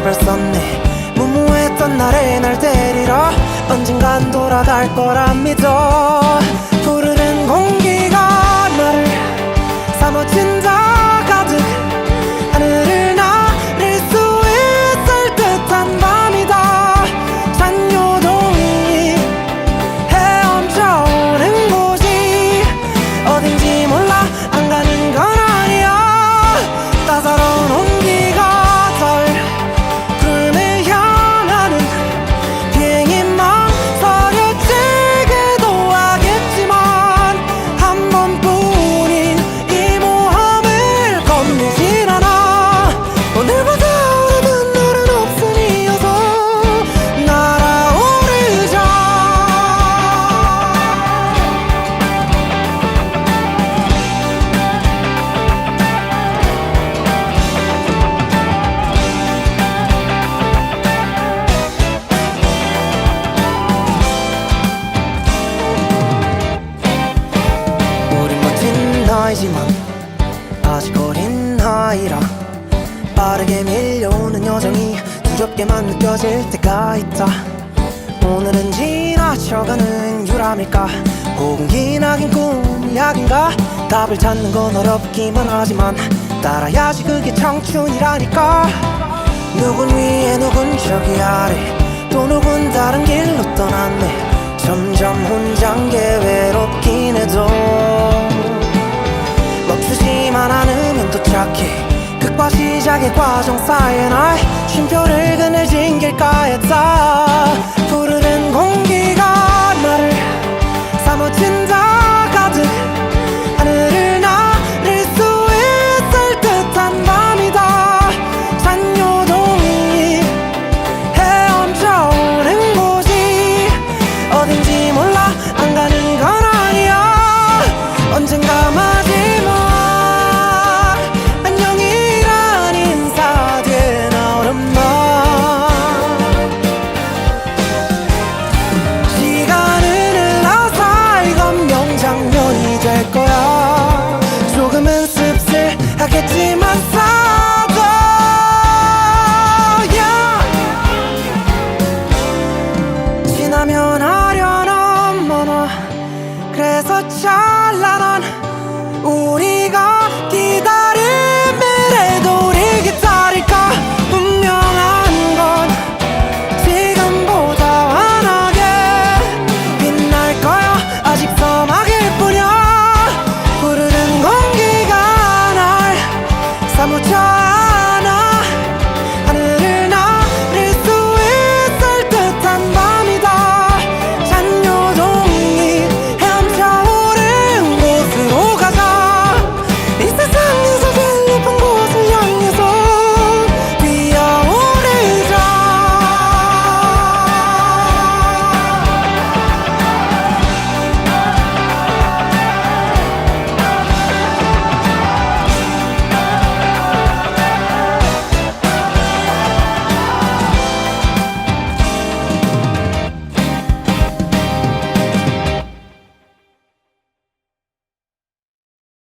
되어버린 출발선네. 무모했던 나를 날 데리러 언젠간 돌아갈 거라 믿어. 푸르른 공기가 나를 사무친다 빠르게 밀려오는 여정이 두렵게만 느껴질 때가 있다. 오늘은 지나쳐가는 유람일까? 혹은 기나긴 꿈이 약인가? 답을 찾는 건 어렵기만 하지만 따라야지 그게 청춘이라니까. 누군 위에 누군 저기 아래 또 누군 다른 길로 떠났네. 점점 혼잔 게 외롭긴 해도 멈추지만 않으면 도착해 끝과 시작의 과정 사이에 날 쉼표를 그늘진 길가에 다